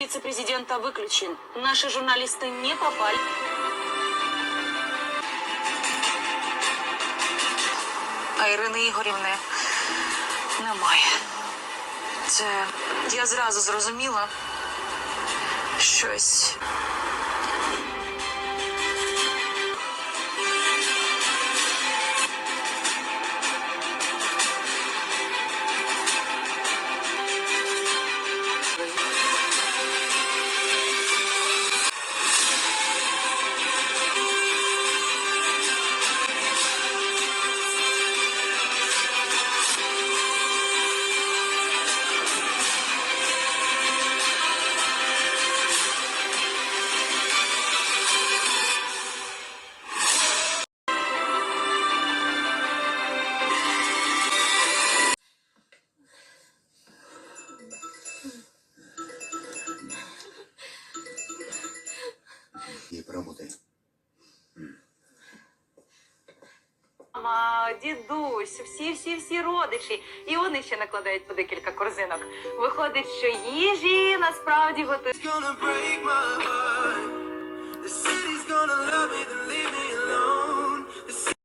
Вице-президента выключен. Наши журналисты не попали. А Ірини Ігорівни немає. Це я зразу зрозуміла щось. Мама, дідусь, всі, всі, всі родичі. І вони ще накладають по декілька корзинок. Виходить, що їжі насправді готують.